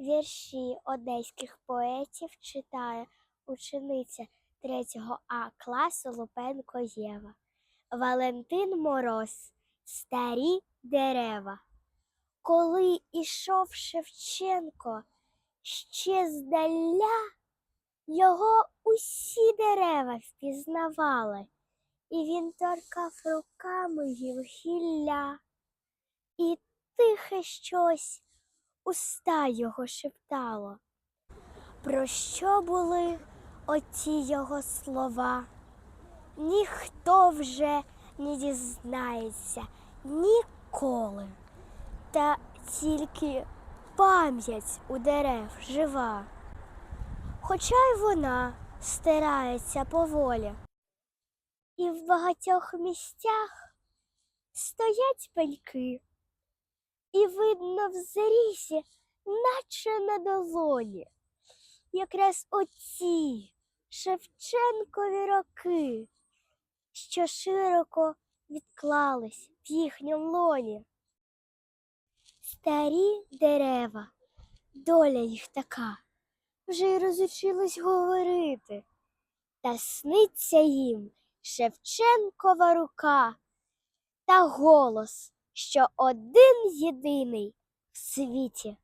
Вірші одеських поетів читає учениця 3 А класу Лупенко Єва. Валентин Мороз. Старі дерева. Коли ішов Шевченко ще здаля, його усі дерева впізнавали, і він торкав руками гілля, і тихе щось уста його шептало. Про що були оті його слова? Ніхто вже не дізнається ніколи, та тільки пам'ять у дерев жива. Хоча й вона стирається поволі. І в багатьох місцях стоять пеньки, і видно в зрізі, наче на долоні, якраз оці Шевченкові роки, що широко відклались в їхньому лоні. Старі дерева, доля їх така, вже й розучилась говорити, та сниться їм Шевченкова рука та голос, що один єдиний в світі